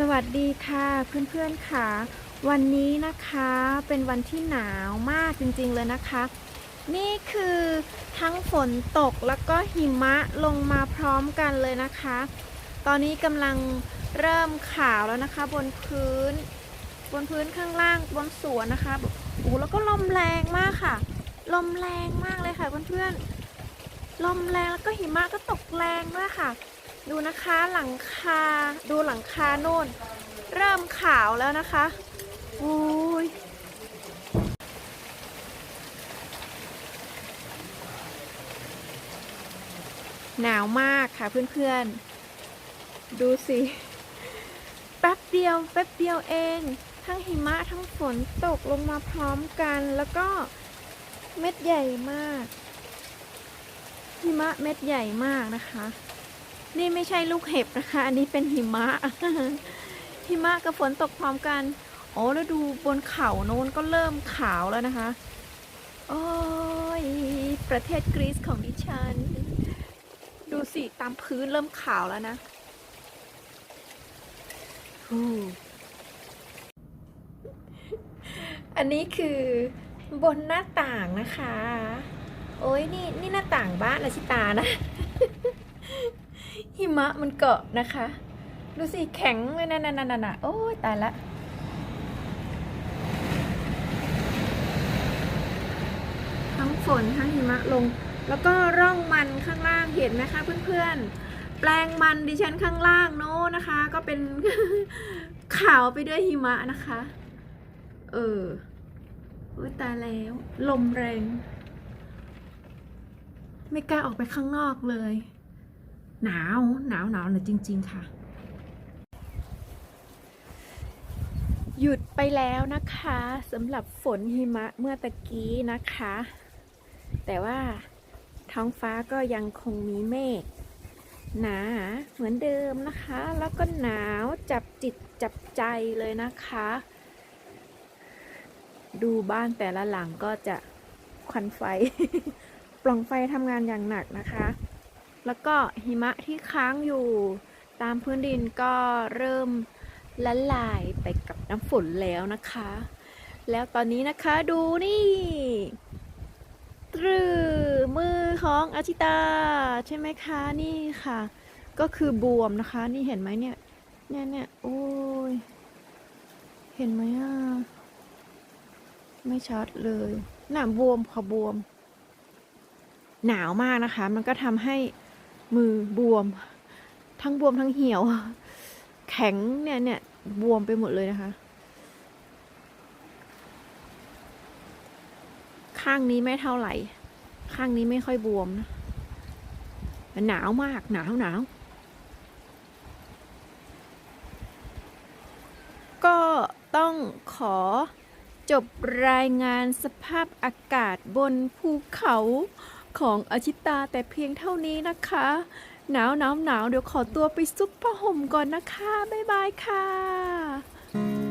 สวัสดีค่ะเพื่อนๆค่ะ วันนี้นะคะเป็นวันที่หนาวมากจริงๆเลยนะคะ นี่คือทั้งฝนตกแล้วก็หิมะลงมาพร้อมกันเลยนะคะ ตอนนี้กำลังเริ่มขาวแล้วนะคะ บนพื้น บนพื้นข้างล่างบนสวนนะคะโอ้แล้วก็ลมแรงมากค่ะ ลมแรงมากเลยค่ะเพื่อนๆลมแรงแล้วก็หิมะก็ตกแรงด้วยค่ะ ดูนะคะหลังคาดูหลังคาโน่น เริ่มขาวแล้วนะคะอุ้ยหนาวมากค่ะเพื่อนๆ ดูสิ แป๊บเดียว แป๊บเดียวเอง ทั้งหิมะทั้งฝนตกลงมาพร้อมกันแล้วก็เม็ดใหญ่มาก หิมะเม็ดใหญ่มากนะคะ นี่ไม่ใช่ลูกเห็บนะคะ อันนี้เป็นหิมะ หิมะกับฝนตกพร้อมกัน โอ้แล้วดูบนเขาโน้นก็เริ่มขาวแล้วนะคะ โอ้ย ประเทศกรีซของดิฉัน ดูสิ ตามพื้นเริ่มขาวแล้วนะอันนี้คือบนหน้าต่างนะคะ โอ้ยนี่นี่หน้าต่างบ้านอาชิตานะ หิมะมันเกาะนะคะ ดูสิแข็งเลยนะนะนะนะนะโอ้ยตายละทั้งฝนทั้งหิมะลง แล้วก็ร่องมันข้างล่างเห็นไหมคะเพื่อนๆ แปลงมันดิฉันข้างล่างโน้นนะคะ ก็เป็นขาวไปด้วยหิมะนะคะ เออโอ้ยตายแล้ว ลมแรง ไม่กล้าออกไปข้างนอกเลย หนาวหนาวหนาวหนาวจริง ๆ ค่ะ หยุดไปแล้วนะคะสำหรับฝนหิมะเมื่อตะกี้นะคะ แต่ว่าท้องฟ้าก็ยังคงมีเมฆหนาเหมือนเดิมนะคะ แล้วก็หนาวจับจิตจับใจเลยนะคะ ดูบ้านแต่ละหลังก็จะควันไฟ ปล่องไฟทำงานอย่างหนักนะคะ แล้วก็หิมะที่ค้างอยู่ตามพื้นดินก็เริ่มละลายไปกับน้ำฝนแล้วนะคะ แล้วตอนนี้นะคะดูนี่ตรือมือของอาชิตา ใช่ไหมคะนี่ค่ะ ก็คือบวมนะคะ นี่เห็นไหมเนี่ยเนี่ยเนี่ยโอ้ยเห็นไหมอะไม่ชัดเลยหนาบวมค่ะบวม หนาวมากนะคะ มันก็ทำให้ มือบวม ทั้งบวมทั้งเหี่ยว แข็งเนี่ยเนี่ยบวมไปหมดเลยนะคะ ข้างนี้ไม่เท่าไหร่ ข้างนี้ไม่ค่อยบวมนะหนาวมากหนาวหนาวก็ต้องขอจบรายงานสภาพอากาศบนภูเขา ของอาชิตาแต่เพียงเท่านี้นะคะ หนาวหนาวหนาวเดี๋ยวขอตัวไปซุปผ้าห่มก่อนนะคะ บ๊ายบายค่ะ